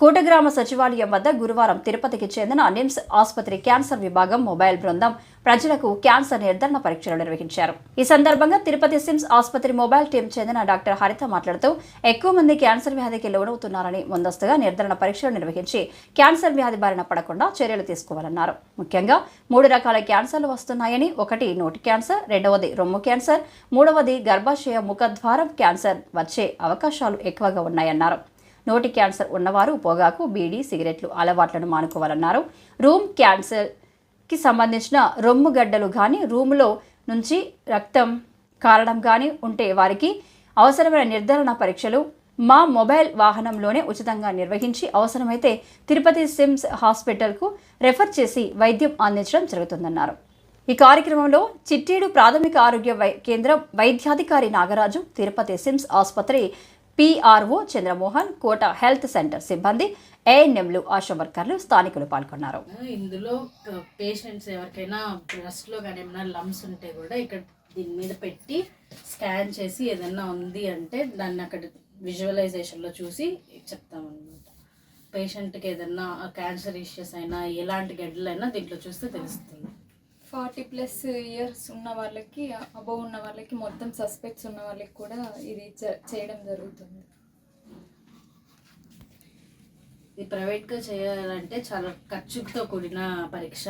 కూటగ్రామ సచివాలయం వద్ద గురువారం తిరుపతికి చెందిన నిమ్స్ ఆసుపత్రి క్యాన్సర్ విభాగం మొబైల్ బృందం ప్రజలకు క్యాన్సర్ నిర్ధారణ పరీక్షలు నిర్వహించారు. ఈ సందర్భంగా తిరుపతి సిమ్స్ ఆసుపత్రి మొబైల్ టీం చెందిన డాక్టర్ హరిత మాట్లాడుతూ ఎక్కువ మంది క్యాన్సర్ వ్యాధికి లోనవుతున్నారని ముందస్తుగా నిర్ధారణ పరీక్షలు నిర్వహించి క్యాన్సర్ వ్యాధి బారిన పడకుండా చర్యలు తీసుకోవాలన్నారు. ముఖ్యంగా మూడు రకాల క్యాన్సర్లు వస్తున్నాయని ఒకటి నోటి క్యాన్సర్ రెండవది రొమ్ము క్యాన్సర్ మూడవది గర్భాశయ ముఖద్వారం క్యాన్సర్ వచ్చే అవకాశాలు ఎక్కువగా ఉన్నాయన్నారు. నోటి క్యాన్సర్ ఉన్నవారు పొగాకు బీడీ సిగరెట్లు అలవాట్లను మానుకోవాలన్నారు. రూమ్ క్యాన్సర్కి సంబంధించిన రొమ్ము గడ్డలు కానీ రూములో నుంచి రక్తం కారణం కానీ ఉంటే వారికి అవసరమైన నిర్ధారణ పరీక్షలు మా మొబైల్ వాహనంలోనే ఉచితంగా నిర్వహించి అవసరమైతే తిరుపతి సిమ్స్ హాస్పిటల్కు రెఫర్ చేసి వైద్యం అందించడం జరుగుతుందన్నారు. ఈ కార్యక్రమంలో చిట్టేడు ప్రాథమిక ఆరోగ్య వై కేంద్రం వైద్యాధికారి నాగరాజు తిరుపతి సిమ్స్ ఆసుపత్రి PRO Chandramohan Kota health centre సిబ్బంది ఏఎన్ఎంలు ఆశా వర్కర్లు స్థానికులు పాల్గొన్నారు. ఇందులో పేషెంట్స్ ఎవరికైనా బ్రెస్ట్లో కానీ ఏమైనా లమ్స్ ఉంటే కూడా ఇక్కడ దీని మీద పెట్టి స్కాన్ చేసి ఏదైనా ఉంది అంటే దాన్ని అక్కడ విజువలైజేషన్లో చూసి చెప్తామన్నమాట. పేషెంట్కి ఏదైనా క్యాన్సర్ ఇష్యూస్ అయినా ఎలాంటి గడ్డలైనా దీంట్లో చూస్తే తెలుస్తుంది. ఫార్టీ ప్లస్ ఇయర్స్ ఉన్న వాళ్ళకి అబోవ్ ఉన్న వాళ్ళకి మొత్తం సస్పెక్ట్స్ ఉన్న వాళ్ళకి కూడా ఇది చేయడం జరుగుతుంది. ఇది ప్రైవేట్గా చేయాలంటే చాలా ఖర్చుతో కూడిన పరీక్ష.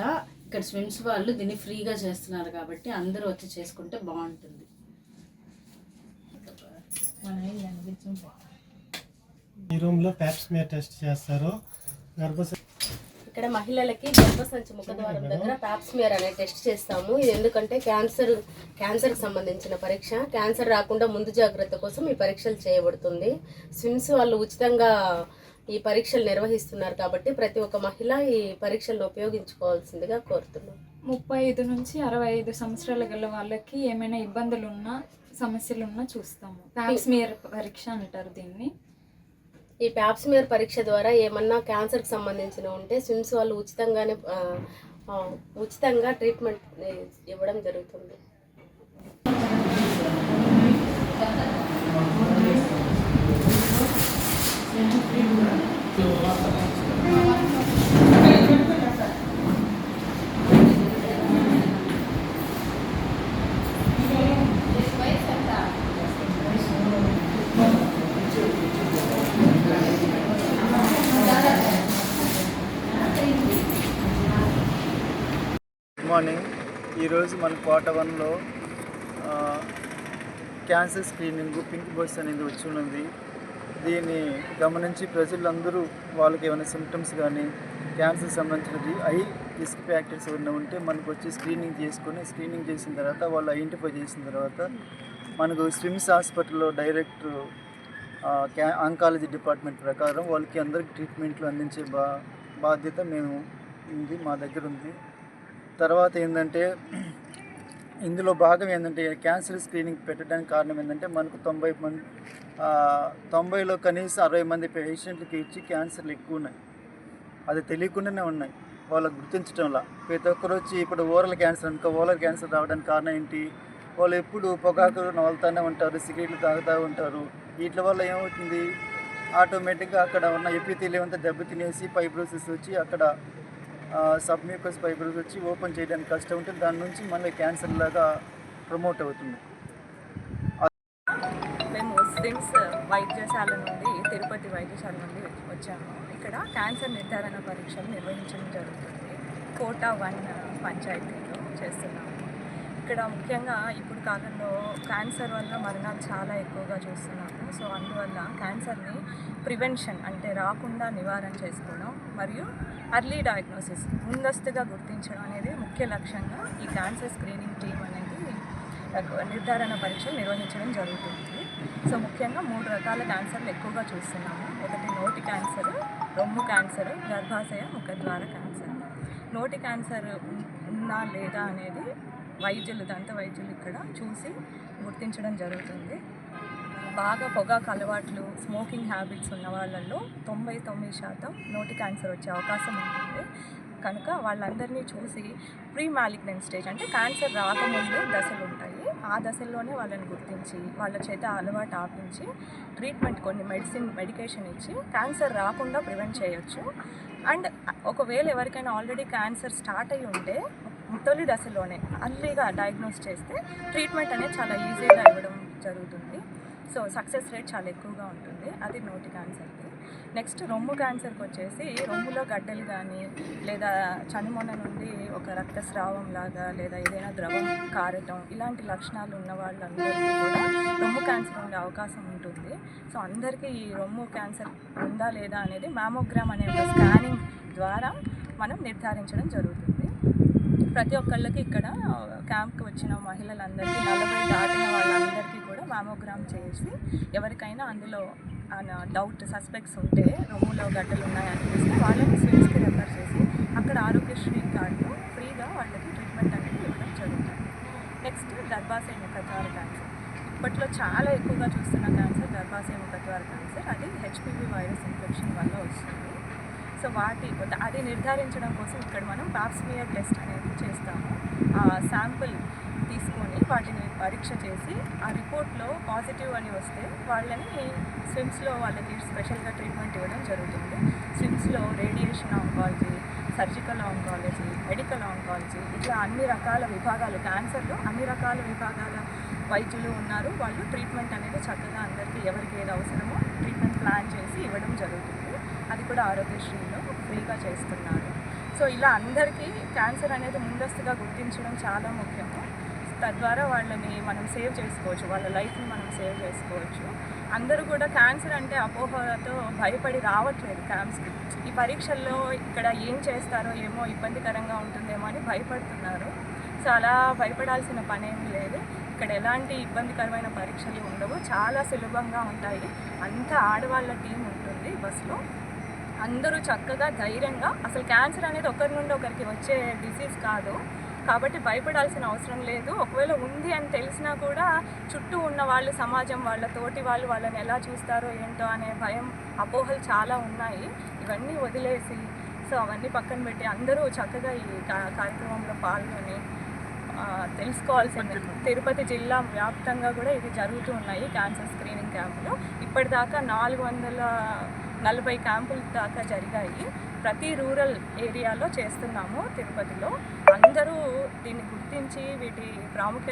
ఇక్కడ స్విమ్స్ వాళ్ళు దీన్ని ఫ్రీగా చేస్తున్నారు కాబట్టి అందరూ వచ్చి చేసుకుంటే బాగుంటుంది. ఈ రూమ్లో ప్యాప్స్మియర్ టెస్ట్ చేస్తారు. గర్భస ఇక్కడ మహిళలకి గర్భసంచి ముఖద్వారం దగ్గర పాప్స్మియర్ అనే టెస్ట్ చేస్తాము. ఇది ఎందుకంటే క్యాన్సర్ క్యాన్సర్కి సంబంధించిన పరీక్ష. క్యాన్సర్ రాకుండా ముందు జాగ్రత్త కోసం ఈ పరీక్షలు చేయబడుతుంది. స్విమ్స్ వాళ్ళు ఉచితంగా ఈ పరీక్షలు నిర్వహిస్తున్నారు కాబట్టి ప్రతి ఒక్క మహిళ ఈ పరీక్షలను ఉపయోగించుకోవాల్సిందిగా కోరుతున్నాం. ముప్పై ఐదు నుంచి అరవై ఐదు సంవత్సరాల గల వాళ్ళకి ఏమైనా ఇబ్బందులు ఉన్నా సమస్యలు ఉన్నా చూస్తాము ప్యాప్స్మియర్ పరీక్ష అంటారు దీన్ని. ఈ ప్యాప్స్మియర్ పరీక్ష ద్వారా ఏమన్నా క్యాన్సర్కి సంబంధించిన ఉంటే స్విమ్స్ వాళ్ళు ఉచితంగానే ఉచితంగా ట్రీట్మెంట్ ఇవ్వడం జరుగుతుంది. Good morning. ఈరోజు మన కోట వన్లో క్యాన్సర్ స్క్రీనింగ్ పింక్ బస్ అనేది వచ్చి ఉన్నది. దీన్ని గమనించి ప్రజలందరూ వాళ్ళకి ఏమైనా సిమ్టమ్స్ కానీ క్యాన్సర్ సంబంధించినది ఐ రిస్క్ ఫ్యాక్టర్స్ ఏమైనా ఉంటే మనకు వచ్చి స్క్రీనింగ్ చేసుకొని స్క్రీనింగ్ చేసిన తర్వాత వాళ్ళు ఐడెంటిఫై చేసిన తర్వాత మనకు స్విమ్స్ హాస్పిటల్లో డైరెక్ట్ క్యా ఆంకాలజీ డిపార్ట్మెంట్ ప్రకారం వాళ్ళకి అందరికి ట్రీట్మెంట్లు అందించే బా బాధ్యత మేము ఉంది మా దగ్గర ఉంది. తర్వాత ఏంటంటే ఇందులో భాగం ఏంటంటే క్యాన్సర్ స్క్రీనింగ్ పెట్టడానికి కారణం ఏంటంటే మనకు తొంభై మంది తొంభైలో కనీసం అరవై మంది పేషెంట్లకి ఇచ్చి క్యాన్సర్లు ఎక్కువ ఉన్నాయి అది తెలియకుండానే ఉన్నాయి. వాళ్ళకి గుర్తించడంలా ప్రతి ఒక్కరు వచ్చి ఇప్పుడు ఓరల్ క్యాన్సర్ అనుకో ఓరల్ క్యాన్సర్ రావడానికి కారణం ఏంటి? వాళ్ళు ఎప్పుడు పొగాకు నవలుతూనే ఉంటారు సిగరెట్లు తాగుతూ ఉంటారు. వీటి వల్ల ఏమవుతుంది? ఆటోమేటిక్గా అక్కడ ఉన్న ఎపిథీలియం అంతా దెబ్బతినేసి ఫైబ్రోసిస్ వచ్చి అక్కడ సబ్మ్యూకస్ ఫైబర్స్ వచ్చి ఓపెన్ చేయడానికి కష్టం ఉంటుంది దాని నుంచి మళ్ళీ క్యాన్సర్ లాగా ప్రమోట్ అవుతుంది. మేము స్విమ్స్ వైద్యశాల నుండి తిరుపతి వైద్యశాల నుండి వచ్చాము. ఇక్కడ క్యాన్సర్ నిర్ధారణ పరీక్షలు నిర్వహించడం జరుగుతుంది. కోటా వన్ పంచాయతీలో చేస్తున్నాము. ఇక్కడ ముఖ్యంగా ఇప్పుడు కాలంలో క్యాన్సర్ వల్ల మరణాలు చాలా ఎక్కువగా చూస్తున్నాము. సో అందువల్ల క్యాన్సర్ని ప్రివెన్షన్ అంటే రాకుండా నివారణ చేసుకోవడం మరియు అర్లీ డయాగ్నోసిస్ ముందస్తుగా గుర్తించడం అనేది ముఖ్య లక్ష్యంగా ఈ క్యాన్సర్ స్క్రీనింగ్ టీం అనేది నిర్ధారణ పరీక్షలు నిర్వహించడం జరుగుతుంది. సో ముఖ్యంగా మూడు రకాల క్యాన్సర్లు ఎక్కువగా చూస్తున్నాము. ఒకటి నోటి క్యాన్సర్ రొమ్ము క్యాన్సర్ గర్భాశయ ముఖద్వార క్యాన్సర్. నోటి క్యాన్సర్ ఉందా లేదా అనేది వైద్యులు దంత వైద్యులు ఇక్కడ చూసి గుర్తించడం జరుగుతుంది. బాగా పొగాకు అలవాట్లు స్మోకింగ్ హ్యాబిట్స్ ఉన్న వాళ్ళల్లో తొంభై తొమ్మిది శాతం నోటి క్యాన్సర్ వచ్చే అవకాశం ఉంటుంది. కనుక వాళ్ళందరినీ చూసి ప్రీ మాలిగ్నెంట్ స్టేజ్ అంటే క్యాన్సర్ రాకముందు దశలు ఉంటాయి. ఆ దశల్లోనే వాళ్ళని గుర్తించి వాళ్ళ చేత అలవాటు ఆపించి ట్రీట్మెంట్ కొన్ని మెడిసిన్ మెడికేషన్ ఇచ్చి క్యాన్సర్ రాకుండా ప్రివెంట్ చేయొచ్చు. అండ్ ఒకవేళ ఎవరికైనా ఆల్రెడీ క్యాన్సర్ స్టార్ట్ అయి ఉంటే తొలి దశలోనే అర్లీగా డయాగ్నోస్ చేస్తే ట్రీట్మెంట్ అనేది చాలా ఈజీగా ఇవ్వడం జరుగుతుంది. సో సక్సెస్ రేట్ చాలా ఎక్కువగా ఉంటుంది. అది నోటి క్యాన్సర్కి నెక్స్ట్ రొమ్ము క్యాన్సర్కి వచ్చేసి రొమ్ములో గడ్డలు కానీ లేదా చనుమొన నుండి ఒక రక్తస్రావం లాగా లేదా ఏదైనా ద్రవం కారటం ఇలాంటి లక్షణాలు ఉన్న వాళ్ళందరికీ కూడా రొమ్ము క్యాన్సర్ ఉండే అవకాశం ఉంటుంది. సో అందరికీ ఈ రొమ్ము క్యాన్సర్ ఉందా లేదా అనేది మ్యామోగ్రామ్ అనే ఒక స్కానింగ్ ద్వారా మనం నిర్ధారించడం జరుగుతుంది. ప్రతి ఒక్కళ్ళకి ఇక్కడ క్యాంప్కి వచ్చిన మహిళలందరికీ నలభై దాటిన వాళ్ళందరికీ కూడా మ్యామోగ్రామ్ చేసి ఎవరికైనా అందులో డౌట్ సస్పెక్ట్స్ ఉంటే రొమ్ములో గడ్డలు ఉన్నాయనిపిస్తే వాళ్ళని స్విమ్స్కి రెఫర్ చేసి అక్కడ ఆరోగ్యశ్రీ కార్డులో ఫ్రీగా వాళ్ళకి ట్రీట్మెంట్ అనేది ఇవ్వడం జరుగుతుంది. నెక్స్ట్ గర్భాశయ ముఖద్వార క్యాన్సర్ ఇప్పట్లో చాలా ఎక్కువగా చూస్తున్న క్యాన్సర్ గర్భాశయ ముఖద్వార క్యాన్సర్ అది హెచ్పివి వైరస్ ఇన్ఫెక్షన్ వల్ల వస్తుంది. సో వాటి అది నిర్ధారించడం కోసం ఇక్కడ మనం పాప్స్మియర్ టెస్ట్ అనేది చేస్తాము. ఆ శాంపుల్ తీసుకొని వాటిని పరీక్ష చేసి ఆ రిపోర్ట్లో పాజిటివ్ అని వస్తే వాళ్ళని స్విమ్స్లో వాళ్ళకి స్పెషల్గా ట్రీట్మెంట్ ఇవ్వడం జరుగుతుంది. స్విమ్స్లో radiation oncology surgical oncology medical oncology ఇట్లా అన్ని రకాల విభాగాలు క్యాన్సర్లో అన్ని రకాల విభాగాల వైద్యులు ఉన్నారు. వాళ్ళు ట్రీట్మెంట్ అనేది చక్కగా అందరికీ ఎవరికి ఏది అవసరమో ట్రీట్మెంట్ ప్లాన్ చేసి ఇవ్వడం జరుగుతుంది. అది కూడా ఆరోగ్యశ్రీలో ఫ్రీగా చేస్తున్నారు. సో ఇలా అందరికీ క్యాన్సర్ అనేది ముందస్తుగా గుర్తించడం చాలా ముఖ్యము. తద్వారా వాళ్ళని మనం సేవ్ చేసుకోవచ్చు వాళ్ళ లైఫ్ని మనం సేవ్ చేసుకోవచ్చు. అందరూ కూడా క్యాన్సర్ అంటే అపోహతో భయపడి రావట్లేదు క్యాంప్స్కి ఈ పరీక్షల్లో ఇక్కడ ఏం చేస్తారో ఏమో ఇబ్బందికరంగా ఉంటుందేమో అని భయపడుతున్నారు. సో అలా భయపడాల్సిన పనేం లేదు. ఇక్కడ ఎలాంటి ఇబ్బందికరమైన పరీక్షలు ఉండవు. చాలా సులభంగా ఉంటాయి. అంతా ఆడవాళ్ళ టీం ఉంటుంది బస్సులో. అందరూ చక్కగా ధైర్యంగా అసలు క్యాన్సర్ అనేది ఒకరి నుండి ఒకరికి వచ్చే డిసీజ్ కాదు. కాబట్టి భయపడాల్సిన అవసరం లేదు. ఒకవేళ ఉంది అని తెలిసినా కూడా చుట్టూ ఉన్న వాళ్ళు సమాజం వాళ్ళ తోటి వాళ్ళు వాళ్ళని ఎలా చూస్తారో ఏంటో అనే భయం అపోహలు చాలా ఉన్నాయి. ఇవన్నీ వదిలేసి సో అవన్నీ పక్కన పెట్టి అందరూ చక్కగా ఈ కార్యక్రమంలో పాల్గొని తెలుసుకోవాల్సింది. తిరుపతి జిల్లా వ్యాప్తంగా కూడా ఇది జరుగుతూ ఉన్నాయి. క్యాన్సర్ స్క్రీనింగ్ క్యాంపులు ఇప్పటిదాకా నాలుగు వందల నలభై క్యాంపుల దాకా జరిగాయి. ప్రతి రూరల్ ఏరియాలో చేస్తున్నాము తిరుపతిలో. అందరూ దీన్ని గుర్తించి వీటి ప్రాముఖ్యత